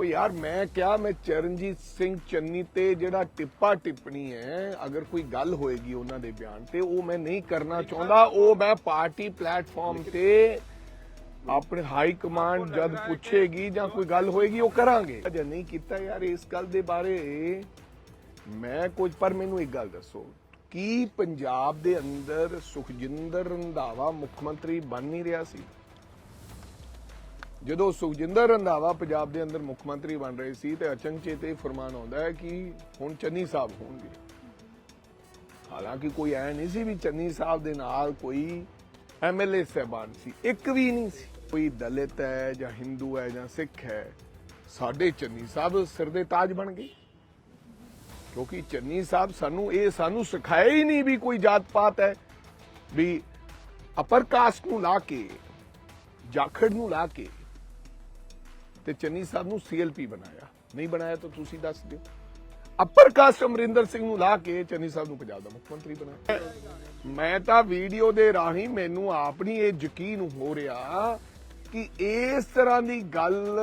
ਉਹ ਯਾਰ ਮੈਂ ਕਿਹਾ ਮੈਂ ਚਰਨਜੀਤ ਸਿੰਘ ਚੰਨੀ ਤੇ ਜਿਹੜਾ ਟਿੱਪਾ ਟਿੱਪਣੀ ਹੈ ਅਗਰ ਕੋਈ ਗੱਲ ਹੋਏਗੀ ਉਹਨਾਂ ਦੇ ਬਿਆਨ ਤੇ ਉਹ ਮੈਂ ਨਹੀਂ ਕਰਨਾ ਚਾਹੁੰਦਾ। ਉਹ ਮੈਂ ਪਾਰਟੀ ਪਲੇਟਫਾਰਮ ਤੇ ਆਪਣੇ ਹਾਈ ਕਮਾਂਡ ਜਦ ਪੁੱਛੇਗੀ ਜਾਂ ਕੋਈ ਗੱਲ ਹੋਏਗੀ ਉਹ ਕਰਾਂਗੇ। ਅਜੇ ਨਹੀਂ ਕੀਤਾ ਯਾਰ ਇਸ ਗੱਲ ਦੇ ਬਾਰੇ। ਮੈਂ ਕੁਝ ਪਰ ਮੈਨੂੰ ਇੱਕ ਗੱਲ ਦੱਸੋ। ਕੀ ਪੰਜਾਬ ਦੇ ਅੰਦਰ ਸੁਖਜਿੰਦਰ ਰੰਧਾਵਾ ਮੁੱਖ ਮੰਤਰੀ ਬਣ ਨਹੀਂ ਰਿਹਾ ਸੀ? ਜਦੋਂ ਸੁਖਜਿੰਦਰ ਰੰਧਾਵਾ ਪੰਜਾਬ ਦੇ ਅੰਦਰ ਮੁੱਖ ਮੰਤਰੀ ਬਣ ਰਹੇ ਸੀ ਤੇ ਅਚਨਚੇਤ ਇਹ ਫਰਮਾਨ ਆਉਂਦਾ ਹੈ ਕਿ ਹੁਣ ਚੰਨੀ ਸਾਹਿਬ ਹੋਣਗੇ। ਹਾਲਾਂਕਿ ਕੋਈ ਐ ਨਹੀਂ ਸੀ ਵੀ ਚੰਨੀ ਸਾਹਿਬ ਦੇ ਨਾਲ ਕੋਈ ਐਮਐਲਏ ਸਹਿਬਾਨ ਸੀ। ਇੱਕ ਵੀ ਨਹੀਂ ਸੀ। ਕੋਈ ਦਲਿਤ ਹੈ ਜਾਂ ਹਿੰਦੂ ਹੈ ਜਾਂ ਸਿੱਖ ਹੈ, ਸਾਡੇ ਚੰਨੀ ਸਾਹਿਬ ਸਿਰ ਦੇ ਤਾਜ ਬਣ ਗਏ। ਕਿਉਂਕਿ ਚੰਨੀ ਸਾਹਿਬ ਸਾਨੂੰ ਇਹ ਸਾਨੂੰ ਸਿਖਾਇਆ ਹੀ ਨਹੀਂ ਵੀ ਕੋਈ ਜਾਤ ਪਾਤ ਹੈ, ਵੀ ਅਪਰ ਕਾਸਟ ਨੂੰ ਲਾ ਕੇ, ਜਾਖੜ ਨੂੰ ਲਾ ਕੇ ਤੇ ਚੰਨੀ ਸਾਹਿਬ ਨੂੰ ਸੀਐਲਪੀ ਬਣਾਇਆ। ਨਹੀਂ ਬਣਾਇਆ ਤਾਂ ਤੁਸੀਂ ਦੱਸ ਦਿਓ। ਅਪਰ ਕਾਸਟ ਅਮਰਿੰਦਰ ਸਿੰਘ ਨੂੰ ਲਾ ਕੇ ਚੰਨੀ ਸਾਹਿਬ ਨੂੰ ਪੰਜਾਬ ਦਾ ਮੁੱਖ ਮੰਤਰੀ ਬਣਾਇਆ। ਮੈਂ ਤਾਂ ਵੀਡੀਓ ਦੇ ਰਾਹੀਂ ਮੈਨੂੰ ਆਪਣੀ ਇਹ ਯਕੀਨ ਹੋ ਰਿਹਾ ਕਿ ਇਸ ਤਰ੍ਹਾਂ ਦੀ ਗੱਲ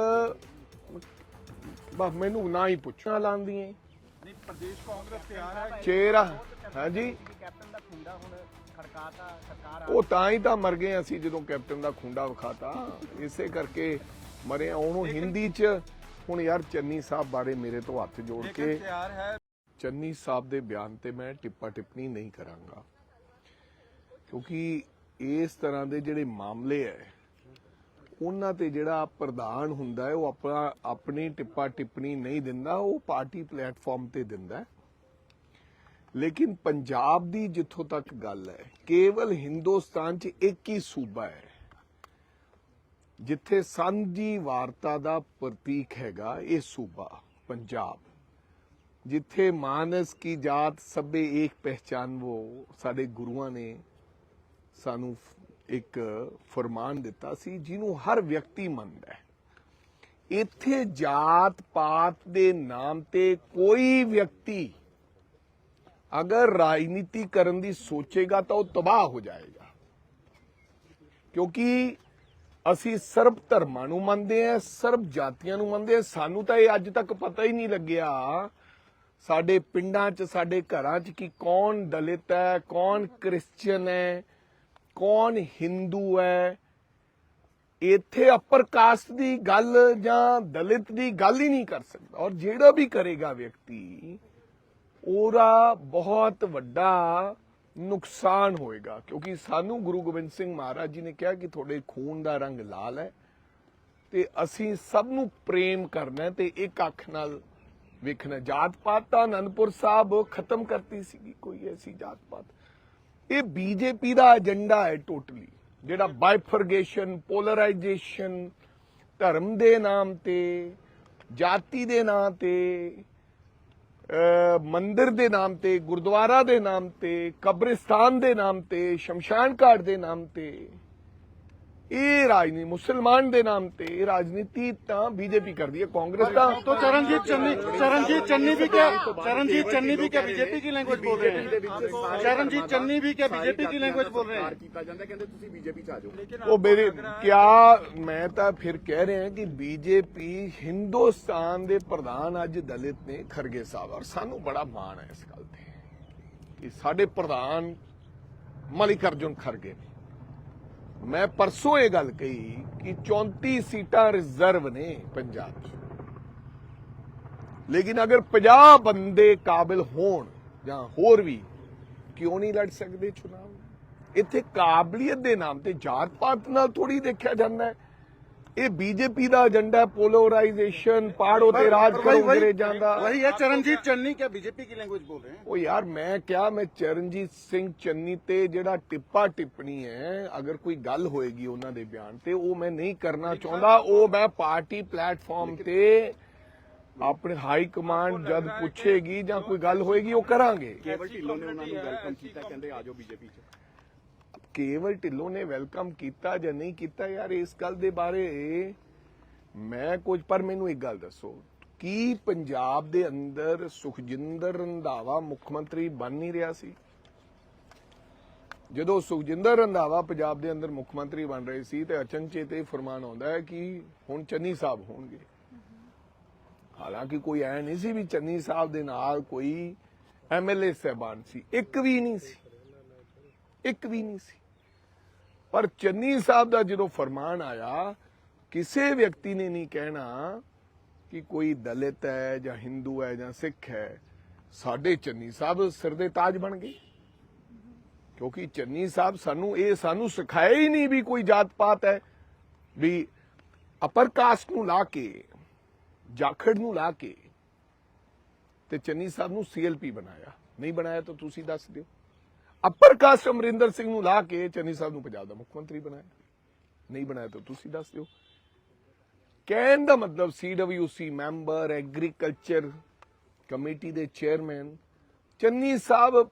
ਬਸ ਮੈਨੂੰ ਨਾ ਹੀ ਪੁੱਛਣਾ ਲਾਂਦੀਆਂ ਨਹੀਂ ਪ੍ਰਦੇਸ਼ ਕਾਂਗਰਸ ਤਿਆਰ ਹੈ ਚਿਹਰਾ ਹਾਂਜੀ ਕੈਪਟਨ ਦਾ ਖੁੰਡਾ ਹੁਣ ਖੜਕਾਤਾ ਸਰਕਾਰ ਆ। ਉਹ ਤਾਂ ਹੀ ਤਾਂ ਮਰ ਗਏ ਅਸੀਂ ਜਦੋਂ ਕੈਪਟਨ ਦਾ ਖੁੰਡਾ ਵਿਖਾਤਾ। ਇਸੇ ਕਰਕੇ ਮਰੇ ਆ। ਉਹਨੂੰ ਹਿੰਦੀ ਚ ਹੁਣ ਯਾਰ ਚੰਨੀ ਸਾਹਿਬ ਬਾਰੇ ਮੇਰੇ ਤੋਂ ਹੱਥ ਜੋੜ ਕੇ ਤਿਆਰ ਹੈ। ਚੰਨੀ ਸਾਹਿਬ ਦੇ ਬਿਆਨ ਤੇ ਮੈਂ ਟਿੱਪਾ ਟਿੱਪਣੀ ਨਹੀਂ ਕਰਾਂਗਾ। ਕਿਉਂਕਿ ਇਸ ਤਰ੍ਹਾਂ ਦੇ ਜਿਹੜੇ ਮਾਮਲੇ ਐ ਉਹਨਾਂ ਤੇ ਜਿਹੜਾ ਪ੍ਰਧਾਨ ਹੁੰਦਾ ਹੈ ਉਹ ਆਪਣਾ ਆਪਣੀ ਟਿੱਪਾ ਟਿੱਪਣੀ ਨਹੀਂ ਦਿੰਦਾ ਉਹ ਪਾਰਟੀ ਪਲੇਟਫਾਰਮ ਤੇ ਦਿੰਦਾ ਲੇਕਿਨ ਪੰਜਾਬ ਦੀ ਜਿੱਥੋਂ ਤੱਕ ਗੱਲ ਹੈ ਕੇਵਲ ਹਿੰਦੁਸਤਾਨ 'ਚ ਇੱਕ ਹੀ ਸੂਬਾ ਹੈ ਜਿੱਥੇ ਸਾਂਝੀ ਵਾਰਤਾ ਦਾ ਪ੍ਰਤੀਕ ਹੈਗਾ ਇਹ ਸੂਬਾ, ਪੰਜਾਬ। ਜਿੱਥੇ ਮਾਨਸ ਕੀ ਜਾਤ ਸਭੇ ਇੱਕ ਪਹਿਚਾਨ ਉਹ ਸਾਡੇ ਗੁਰੂਆਂ ਨੇ ਸਾਨੂੰ ਇੱਕ ਫਰਮਾਨ ਦਿੱਤਾ ਸੀ, ਜਿਹਨੂੰ ਹਰ ਵਿਅਕਤੀ ਮੰਨਦਾ ਹੈ। ਇੱਥੇ ਜਾਤ ਪਾਤ ਦੇ ਨਾਮ ਤੇ ਕੋਈ ਵਿਅਕਤੀ ਅਗਰ ਰਾਜਨੀਤੀ ਕਰਨ ਦੀ ਸੋਚੇਗਾ ਤਾਂ ਉਹ ਤਬਾਹ ਹੋ ਜਾਏਗਾ। ਕਿਉਂਕਿ ਅਸੀਂ ਸਰਬ ਧਰਮਾਂ ਨੂੰ ਮੰਨਦੇ ਹਾਂ, ਸਰਬ ਜਾਤੀਆਂ ਨੂੰ ਮੰਨਦੇ ਹਾਂ। ਸਾਨੂੰ ਤਾਂ ਇਹ ਅੱਜ ਤੱਕ ਪਤਾ ਹੀ ਨਹੀਂ ਲੱਗਿਆ ਸਾਡੇ ਪਿੰਡਾਂ 'ਚ, ਸਾਡੇ ਘਰਾਂ 'ਚ ਕਿ ਕੌਣ ਦਲਿਤ ਹੈ, ਕੌਣ ਕ੍ਰਿਸਚੀਅਨ ਹੈ, ਕੌਣ ਹਿੰਦੂ ਹੈ। ਇੱਥੇ ਅਪਰ ਕਾਸਟ ਦੀ ਗੱਲ ਜਾਂ ਦਲਿਤ ਦੀ ਗੱਲ ਹੀ ਨਹੀਂ ਕਰ ਸਕਦਾ। ਔਰ ਜਿਹੜਾ ਵੀ ਕਰੇਗਾ ਵਿਅਕਤੀ, ਉਹਦਾ ਬਹੁਤ ਵੱਡਾ ਨੁਕਸਾਨ ਹੋਏਗਾ, ਕਿਉਂਕਿ ਸਾਨੂੰ ਗੁਰੂ ਗੋਬਿੰਦ ਸਿੰਘ ਮਹਾਰਾਜ ਜੀ ਨੇ ਕਿਹਾ ਕਿ ਤੁਹਾਡੇ ਖੂਨ ਦਾ ਰੰਗ ਲਾਲ ਹੈ ਤੇ ਅਸੀਂ ਸਭ ਨੂੰ ਪ੍ਰੇਮ ਕਰਨਾ ਤੇ ਇੱਕ ਅੱਖ ਨਾਲ ਵੇਖਣਾ ਜਾਤ ਪਾਤ ਤਾਂ ਅਨੰਦਪੁਰ ਸਾਹਿਬ ਖਤਮ ਕਰਤੀ ਸੀਗੀ, ਕੋਈ ਐਸੀ ਜਾਤ ਪਾਤ ਇਹ ਬੀਜੇਪੀ ਦਾ ਏਜੰਡਾ ਹੈ ਟੋਟਲੀ, ਜਿਹੜਾ ਬਾਈਫਰਗੇਸ਼ਨ, ਪੋਲਰਾਈਜੇਸ਼ਨ, ਧਰਮ ਦੇ ਨਾਮ ਤੇ, ਜਾਤੀ ਦੇ ਨਾਂ ਤੇ ਮੰਦਿਰ ਦੇ ਨਾਮ ਤੇ, ਗੁਰਦੁਆਰਾ ਦੇ ਨਾਮ ਤੇ, ਕਬਰਿਸਤਾਨ ਦੇ ਨਾਮ ਤੇ, ਸ਼ਮਸ਼ਾਨ ਘਾਟ ਦੇ ਨਾਮ ਤੇ। ਇਹ ਰਾਜਨੀਤੀ ਮੁਸਲਮਾਨ ਦੇ ਨਾਮ ਤੇ ਇਹ ਰਾਜਨੀਤੀ ਤਾਂ ਬੀਜੇਪੀ ਕਰਦੀ ਹੈ ਕਾਂਗਰਸ ਤਾਂ तो चरणजीत चन्नी चरणजीत चन्नी भी क्या चरणजीत चन्नी भी क्या बीजेपी की लैंग्वेज बोल रहे हैं चरणजीत चन्नी भी क्या बीजेपी की लैंग्वेज बोल रहे हैं ਕੀਤਾ ਜਾਂਦਾ ਕਹਿੰਦੇ ਤੁਸੀਂ ਬੀਜੇਪੀ ਚ ਆ ਜਾਓ ਉਹ ਮੇਰੇ ਕਿਆ ਮੈਂ ਤਾਂ ਫਿਰ ਕਹਿ ਰਿਹਾ ਕਿ ਬੀਜੇਪੀ ਹਿੰਦੁਸਤਾਨ ਦੇ ਪ੍ਰਧਾਨ ਅੱਜ ਦਲਿਤ ਨੇ ਖਰਗੇ ਸਾਹਿਬ ਔਰ ਸਾਨੂੰ ਬੜਾ ਮਾਣ ਹੈ ਇਸ ਗੱਲ ਤੇ ਕਿ ਸਾਡੇ ਪ੍ਰਧਾਨ ਮਲਿਕ ਅਰਜੁਨ ਖਰਗੇ ਨੇ ਮੈਂ ਪਰਸੋਂ ਇਹ ਗੱਲ ਕਹੀ ਕਿ 34 ਸੀਟਾਂ ਰਿਜ਼ਰਵ ਨੇ ਪੰਜਾਬ 'ਚ। ਲੇਕਿਨ ਅਗਰ 50 ਬੰਦੇ ਕਾਬਿਲ ਹੋਣ ਜਾਂ ਹੋਰ ਵੀ, ਕਿਉਂ ਨਹੀਂ ਲੜ ਸਕਦੇ ਚੁਣਾਵ? ਇੱਥੇ ਕਾਬਲੀਅਤ ਦੇ ਨਾਮ ਤੇ ਜਾਤ ਪਾਤ ਨਾਲ ਥੋੜੀ ਦੇਖਿਆ ਜਾਂਦਾ ਹੈ। ਇਹ ਬੀਜੇਪੀ ਦਾ ਏਜੰਡਾ ਪੋਲਰਾਈਜੇਸ਼ਨ ਪਾੜੋ ਤੇ ਰਾਜ ਕਰੋ ਅੰਗਰੇਜ਼ਾਂ ਦਾ वही है चरणजीत चन्नी क्या बीजेपी की लैंग्वेज बोल रहे हैं ਉਹ ਯਾਰ ਮੈਂ ਕਿਹਾ ਮੈਂ ਚਰਨਜੀਤ ਸਿੰਘ ਚੰਨੀ ਤੇ ਜਿਹੜਾ ਟਿੱਪਾ ਟਿੱਪਣੀ ਹੈ ਅਗਰ ਕੋਈ ਗੱਲ ਹੋਏਗੀ ਉਹਨਾਂ ਦੇ ਬਿਆਨ ਤੇ ਉਹ ਮੈਂ ਨਹੀਂ ਕਰਨਾ ਚਾਹੁੰਦਾ ਉਹ ਮੈਂ ਪਾਰਟੀ ਪਲੇਟਫਾਰਮ ਤੇ ਆਪਣੇ ਹਾਈ ਕਮਾਂਡ ਜਦ ਪੁੱਛੇਗੀ ਜਾਂ ਕੋਈ ਗੱਲ ਹੋਏਗੀ ਉਹ ਕਰਾਂਗੇ ਕੇਵਲ ਢਿੱਲੋਂ ਨੇ ਉਹਨਾਂ ਨੂੰ ਵੈਲਕਮ ਕੀਤਾ ਕਹਿੰਦੇ ਆ ਜਾਓ ਬੀਜੇਪੀ ਚ ਕੇਵਲ ਢਿੱਲੋਂ ਨੇ ਵੈਲਕਮ ਕੀਤਾ ਜਾਂ ਨਹੀਂ ਕੀਤਾ ਯਾਰ, ਇਸ ਗੱਲ ਦੇ ਬਾਰੇ ਮੈਂ ਕੁਝ, ਪਰ ਮੈਨੂੰ ਇੱਕ ਗੱਲ ਦੱਸੋ। ਕੀ ਪੰਜਾਬ ਦੇ ਅੰਦਰ ਸੁਖਜਿੰਦਰ ਰੰਧਾਵਾ ਮੁੱਖ ਮੰਤਰੀ ਬਣ ਨਹੀਂ ਰਿਹਾ ਸੀ? ਜਦੋਂ ਸੁਖਜਿੰਦਰ ਰੰਧਾਵਾ ਪੰਜਾਬ ਦੇ ਅੰਦਰ ਮੁੱਖ ਮੰਤਰੀ ਬਣ ਰਹੇ ਸੀ, ਤੇ ਅਚਨਚੇਤ ਇਹ ਫਰਮਾਨ ਆਉਂਦਾ ਹੈ ਕਿ ਹੁਣ ਚੰਨੀ ਸਾਹਿਬ ਹੋਣਗੇ। ਹਾਲਾਂਕਿ ਕੋਈ ਐ ਨਹੀਂ ਸੀ ਵੀ ਚੰਨੀ ਸਾਹਿਬ ਦੇ ਨਾਲ ਕੋਈ ਐਮਐਲਏ ਸਹਿਬਾਨ ਸੀ। ਇੱਕ ਵੀ ਨਹੀਂ ਸੀ। ਇੱਕ ਵੀ ਨਹੀਂ ਸੀ। ਪਰ ਚੰਨੀ ਸਾਹਿਬ ਦਾ ਜਦੋਂ ਫਰਮਾਨ ਆਇਆ, ਕਿਸੇ ਵਿਅਕਤੀ ਨੇ ਨਹੀਂ ਕਹਿਣਾ ਕਿ ਕੋਈ ਦਲਿਤ ਹੈ ਜਾਂ ਹਿੰਦੂ ਹੈ ਜਾਂ ਸਿੱਖ ਹੈ, ਸਾਡੇ ਚੰਨੀ ਸਾਹਿਬ ਸਿਰ ਦੇ ਤਾਜ ਬਣ ਗਏ। ਕਿਉਂਕਿ ਚੰਨੀ ਸਾਹਿਬ ਸਾਨੂੰ ਇਹ ਸਾਨੂੰ ਸਿਖਾਇਆ ਹੀ ਨਹੀਂ ਵੀ ਕੋਈ ਜਾਤ ਪਾਤ ਹੈ, ਵੀ ਅਪਰ ਕਾਸਟ ਨੂੰ ਲਾ ਕੇ, ਜਾਖੜ ਨੂੰ ਲਾ ਕੇ ਤੇ ਚੰਨੀ ਸਾਹਿਬ ਨੂੰ ਸੀਐਲਪੀ ਬਣਾਇਆ। ਨਹੀਂ ਬਣਾਇਆ ਤਾਂ ਤੁਸੀਂ ਦੱਸ ਦਿਓ। ਅਪਰ ਕਾਸਟ ਅਮਰਿੰਦਰ ਸਿੰਘ ਨੂੰ ਲਾ ਕੇ ਚੰਨੀ ਸਾਹਿਬ ਨੂੰ ਪੰਜਾਬ ਦਾ ਮੁੱਖ ਮੰਤਰੀ ਬਣਾਇਆ। ਨਹੀਂ ਬਣਾਇਆ ਤਾਂ ਤੁਸੀਂ ਦੱਸ ਦਿਓ। ਕਹਿਣ ਦਾ ਮਤਲਬ ਸੀਡਬਲਯੂਸੀ ਮੈਂਬਰ ਐਗਰੀਕਲਚਰ ਕਮੇਟੀ ਦੇ ਚੇਅਰਮੈਨ ਚੰਨੀ ਸਾਹਿਬ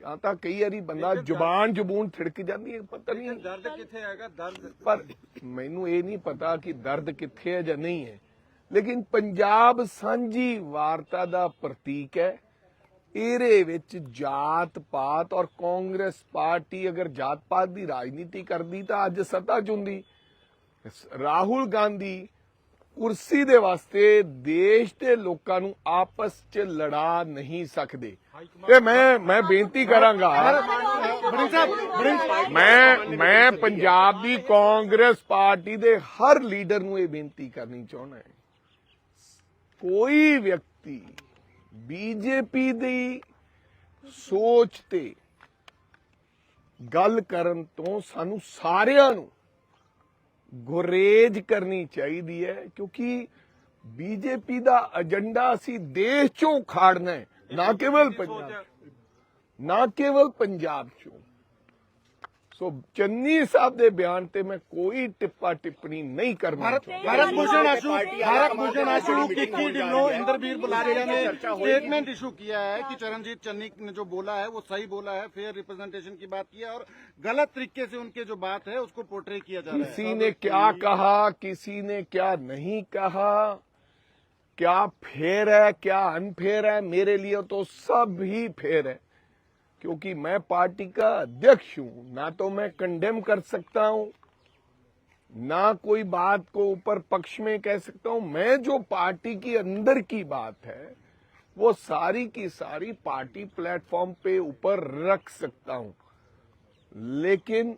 ਜਾਂ ਤਾਂ ਕਈ ਵਾਰੀ ਬੰਦਾ ਜ਼ੁਬਾਨ ਜ਼ਬੂਨ ਥਿੜਕ ਜਾਂਦੀ ਹੈ ਪਤਾ ਨਹੀਂ। ਦਰਦ ਕਿੱਥੇ ਹੈਗਾ? ਦਰਦ ਪਰ ਮੈਨੂੰ ਇਹ ਨਹੀਂ ਪਤਾ ਕਿ ਦਰਦ ਕਿੱਥੇ ਹੈ ਜਾਂ ਨਹੀਂ ਹੈ। ਲੇਕਿਨ ਪੰਜਾਬ ਸਾਂਝੀ ਵਾਰਤਾ ਦਾ ਪ੍ਰਤੀਕ ਹੈ। ਇਹਦੇ ਵਿੱਚ ਜਾਤ ਪਾਤ ਔਰ ਕਾਂਗਰਸ ਪਾਰਟੀ ਅਗਰ ਜਾਤ ਪਾਤ ਦੀ ਰਾਜਨੀਤੀ ਕਰਦੀ ਤਾਂ ਅੱਜ ਸੱਤਾ 'ਚ ਰਾਹੁਲ ਗਾਂਧੀ ਕੁਰਸੀ ਦੇ ਵਾਸਤੇ ਦੇਸ਼ ਦੇ ਲੋਕਾਂ ਨੂੰ ਆਪਸ 'ਚ ਲੜਾ ਨਹੀਂ ਸਕਦੇ। ਤੇ ਮੈਂ ਮੈਂ ਬੇਨਤੀ ਕਰਾਂਗਾ। ਮੈਂ ਮੈਂ ਪੰਜਾਬ ਦੀ ਕਾਂਗਰਸ ਪਾਰਟੀ ਦੇ ਹਰ ਲੀਡਰ ਨੂੰ ਇਹ ਬੇਨਤੀ ਕਰਨੀ ਚਾਹੁੰਦਾ ਕੋਈ ਵਿਅਕਤੀ ਬੀਜੇਪੀ ਦੀ ਸੋਚ ਤੇ ਗੱਲ ਕਰਨ ਤੋਂ ਸਾਨੂੰ ਸਾਰਿਆਂ ਨੂੰ ਗੁਰੇਜ ਕਰਨੀ ਚਾਹੀਦੀ ਹੈ ਕਿਉਂਕਿ ਬੀਜੇਪੀ ਦਾ ਏਜੰਡਾ ਅਸੀਂ ਦੇਸ਼ ਚੋਂ ਖਾੜਨਾ ਹੈ ਨਾ ਕੇਵਲ ਪੰਜਾਬ ਨਾ ਕੇਵਲ ਪੰਜਾਬ ਚੋਂ। ਸੋ ਚੰਨੀ ਸਾਹਿਬ ਦੇ ਬਿਆਨ ਤੇ ਮੈਂ ਕੋਈ ਟਿੱਪਾ ਟਿੱਪਣੀ ਨਹੀਂ ਕਰਨਾ ਚਾਹੁੰਦਾ भारत भूषण आशु भारत भूषण आशु किक्की ढिल्लो इंद्रवीर बुलारिया ने स्टेटमेंट इशू किया है कि चरणजीत चन्नी ने जो बोला है वो सही बोला है फेयर रिप्रेजेंटेशन की बात की है और गलत तरीके से उनके जो बात है उसको पोर्ट्रे किया जा रहा है किसी ने क्या कहा किसी ने क्या नहीं कहा क्या फेर है क्या अनफेयर है मेरे लिए तो सब ही फेर है क्योंकि मैं पार्टी का अध्यक्ष हूँ। ना तो मैं कंडेम कर सकता हूँ, ना कोई बात को ऊपर पक्ष में कह सकता हूँ। मैं जो पार्टी की अंदर की बात है, वो सारी की सारी पार्टी प्लेटफॉर्म पे ऊपर रख सकता हूँ। लेकिन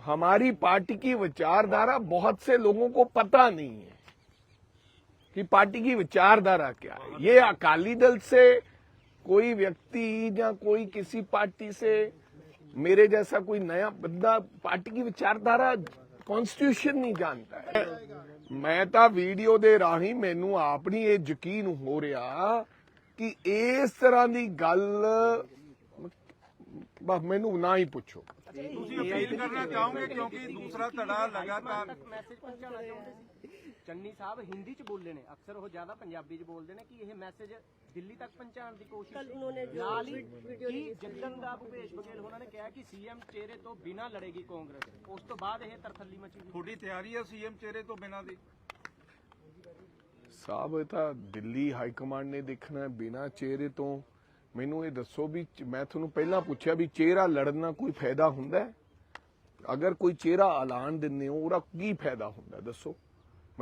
हमारी पार्टी की विचारधारा बहुत से लोगों को पता नहीं है कि पार्टी की विचारधारा क्या है। ये अकाली दल से कोई व्यक्ति या कोई किसी पार्टी से मेरे जैसा कोई नया बंदा पार्टी की विचारधारा कॉन्स्टिट्यूशन नहीं जानता है ਮੈਂ ਤਾਂ ਵੀਡੀਓ ਦੇ ਰਾਹੀਂ ਮੈਨੂੰ ਆਪ ਨਹੀਂ ਇਹ ਯਕੀਨ ਹੋ ਰਿਹਾ ਕਿ ਇਸ ਤਰ੍ਹਾਂ ਦੀ ਗੱਲ ਬਸ ਮੈਨੂੰ ਨਾ ਹੀ ਪੁੱਛੋ ਤੁਸੀਂ ਅਪੀਲ ਕਰਨਾ ਚਾਹੋਗੇ ਕਿਉਂਕਿ ਦੂਸਰਾ ਧੜਾ ਲਗਾਤਾਰ ਮੈਸੇਜ ਪਹੁੰਚਾਉਣਾ ਚਾਹੁੰਦੇ ਸੀ ਚੰਨੀ ਸਾਹਿਬ ਹਿੰਦੀ ਚ ਬੋਲਦੇ ਨੇ। ਅਕਸਰ ਉਹ ਜ਼ਿਆਦਾ ਪੰਜਾਬੀ ਚ ਬੋਲਦੇ ਨੇ ਕਿ ਇਹ ਮੈਸੇਜ ਦਿੱਲੀ ਤੱਕ ਪਹੁੰਚਾਉਣ ਦੀ ਕੋਸ਼ਿਸ਼ ਨਾਲ ਹੀ ਕਿ ਜਿੱਦਨ ਦਾ ਭੁਪੇਸ਼ ਬਘੇਲ ਉਹਨਾਂ ਨੇ ਕਿਹਾ ਕਿ ਸੀਐਮ ਚਿਹਰੇ ਤੋਂ ਬਿਨਾਂ ਲੜੇਗੀ ਕਾਂਗਰਸ। ਉਸ ਤੋਂ ਬਾਅਦ ਇਹ ਤਰਥੱਲੀ ਮਚੀ ਤੁਹਾਡੀ ਤਿਆਰੀ ਹੈ ਸੀਐਮ ਚਿਹਰੇ ਤੋਂ ਬਿਨਾਂ ਦੀ? ਸਾਹਿਬ ਇਹ ਤਾਂ ਦਿੱਲੀ ਹਾਈ ਕਮਾਂਡ ਨੇ ਦੇਖਣਾ ਬਿਨਾ ਚਿਹਰੇ ਤੋਂ। ਮੈਨੂੰ ਇਹ ਦੱਸੋ ਵੀ ਮੈਂ ਤੁਹਾਨੂੰ ਪਹਿਲਾਂ ਪੁੱਛਿਆ ਵੀ ਚਿਹਰਾ ਲੜਨ ਕੋਈ ਫਾਇਦਾ ਹੁੰਦਾ ਹੈ? ਅਗਰ ਕੋਈ ਚਿਹਰਾ ਐਲਾਨ ਦਿੰਦੇ ਹੋ ਉਹਦਾ ਕੀ ਫਾਇਦਾ ਹੁੰਦਾ? ਦੱਸੋ।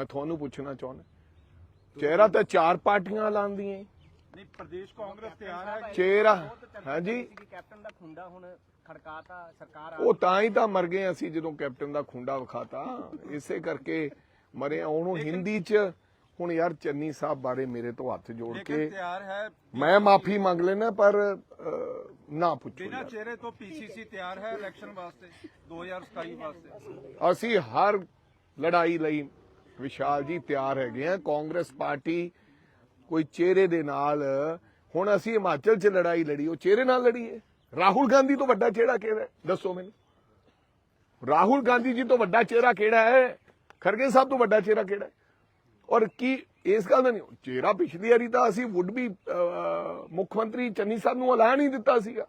ਮੈਂ ਤੁਹਾਨੂੰ ਪੁੱਛਣਾ ਚਾਹੁੰਦਾ ਚਿਹਰਾ ਤਾਂ ਚਾਰ ਪਾਰਟੀਆਂ ਐਲਾਨਦੀਆਂ ਹੀ। ਨਹੀਂ ਪ੍ਰਦੇਸ਼ ਕਾਂਗਰਸ ਤਿਆਰ ਹੈ ਚਿਹਰਾ ਹਾਂਜੀ ਕੈਪਟਨ ਦਾ ਖੁੰਡਾ ਹੁਣ ਖੜਕਾਤਾ ਸਰਕਾਰ ਆ ਉਹ ਤਾਂ ਹੀ ਤਾਂ ਮਰ ਗਏ ਅਸੀਂ ਜਦੋਂ ਕੈਪਟਨ ਦਾ ਖੁੰਡਾ ਵਿਖਾਤਾ ਇਸੇ ਕਰਕੇ ਮਰੇ। ਉਹਨੂੰ ਹਿੰਦੀ 'ਚ ਹੁਣ ਯਾਰ ਚੰਨੀ ਸਾਹਿਬ ਬਾਰੇ ਮੇਰੇ ਤੋਂ ਹੱਥ ਜੋੜ ਕੇ ਤਿਆਰ ਹੈ ਮੈਂ ਮਾਫੀ ਮੰਗ ਲੈਣਾ ਪਰ ਨਾ ਪੁੱਛੋ ਯਾਰ। ਚਿਹਰੇ ਤੋਂ ਪੀਸੀਸੀ ਤਿਆਰ ਹੈ ਇਲੈਕਸ਼ਨ ਵਾਸਤੇ 2027 ਵਾਸਤੇ ਅਸੀਂ ਹਰ ਲੜਾਈ ਲਈ ਵਿਸ਼ਾਲ ਜੀ ਤਿਆਰ ਹੈਗੇ ਆ। ਕਾਂਗਰਸ ਪਾਰਟੀ ਕੋਈ ਚਿਹਰੇ ਦੇ ਨਾਲ, ਹੁਣ ਅਸੀਂ ਹਿਮਾਚਲ 'ਚ ਲੜਾਈ ਲੜੀ, ਉਹ ਚਿਹਰੇ ਨਾਲ ਲੜੀ ਹੈ। ਰਾਹੁਲ ਗਾਂਧੀ ਤੋਂ ਵੱਡਾ ਚਿਹਰਾ ਕਿਹੜਾ ਦੱਸੋ ਮੈਨੂੰ। ਰਾਹੁਲ ਗਾਂਧੀ ਜੀ ਤੋਂ ਵੱਡਾ ਚਿਹਰਾ ਕਿਹੜਾ ਹੈ? ਖਰਗੇ ਸਾਹਿਬ ਤੋਂ ਵੱਡਾ ਚਿਹਰਾ ਕਿਹੜਾ ਹੈ? ਔਰ ਕੀ, ਇਸ ਗੱਲ ਦਾ ਨਹੀਂ, ਚਿਹਰਾ ਪਿਛਲੀ ਵਾਰੀ ਤਾਂ ਅਸੀਂ ਵੁੱਡ ਵੀ ਮੁੱਖ ਮੰਤਰੀ ਚੰਨੀ ਸਾਹਿਬ ਨੂੰ ਐਲਾਨ ਹੀ ਦਿੱਤਾ ਸੀਗਾ।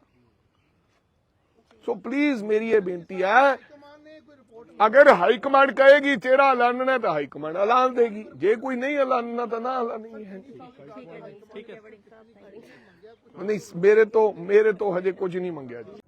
ਸੋ ਪਲੀਜ਼ ਮੇਰੀ ਇਹ ਬੇਨਤੀ ਹੈ ਅਗਰ ਹਾਈ ਕਮਾਂਡ ਕਹੇਗੀ ਚਿਹਰਾ ਐਲਾਨਣਾ ਹੈ ਤਾਂ ਹਾਈ ਕਮਾਂਡ ਐਲਾਨ ਦੇਗੀ। ਜੇ ਕੋਈ ਨਹੀਂ ਐਲਾਨਣਾ ਤਾਂ ਨਾ ਐਲਾਨੀ ਹੈ। ਨਹੀਂ ਮੇਰੇ ਤੋਂ ਮੇਰੇ ਤੋਂ ਹਜੇ ਕੁਝ ਨਹੀਂ ਮੰਗਿਆ ਜੀ।